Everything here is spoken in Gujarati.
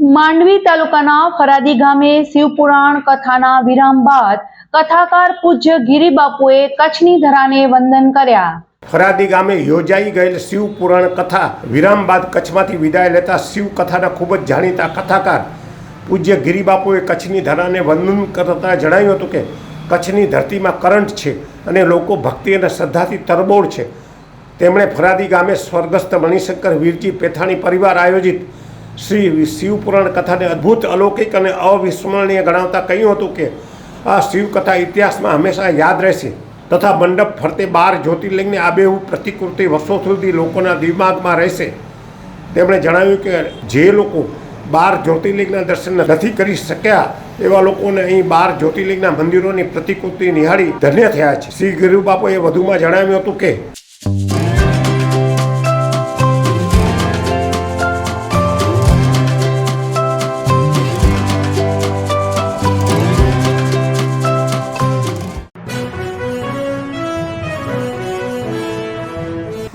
Mandvi તાલુકાના ફરાદી ગામે શિવપુરાણ કથાના વિરામ બાદ કથાકાર પૂજ્ય ગિરિબાપુએ કચ્છની ધરાને વંદન કર્યા. ફરાદી ગામે યોજાઈ ગયેલ શિવ પુરાણ કથા વિરામ બાદ કચ્છમાંથી વિદાય લેતા શિવ કથાના ખૂબ જ જાણીતા કથાકાર પૂજ્ય ગિરિબાપુએ કચ્છની ધરાને વંદન કરતા જણાવ્યું હતું કે કચ્છની ધરતીમાં કરંટ છે અને લોકો ભક્તિ અને શ્રદ્ધાથી તરબોળ છે. તેમણે ફરાદી ગામે સ્વર્ગસ્થ મણિશંકર વીરજી પેથાણી પરિવાર આયોજિત શ્રી શિવપુરાણ કથાને અદ્ભુત, અલૌકિક અને અવિસ્મરણીય ગણાવતા કહ્યું હતું કે, આ શિવકથા ઇતિહાસમાં હંમેશા યાદ રહેશે તથા મંડપ ફરતે બાર જ્યોતિર્લિંગની આબેહૂબ પ્રતિકૃતિ વર્ષો સુધી લોકોના દિમાગમાં રહેશે. તેમણે જણાવ્યું કે, જે લોકો બાર જ્યોતિર્લિંગના દર્શન નથી કરી શક્યા, એવા લોકોને અહીં બાર જ્યોતિર્લિંગના મંદિરોની પ્રતિકૃતિ નિહાળી ધન્ય થયા છે. શ્રી ગિરુબાપુએ વધુમાં જણાવ્યું હતું કે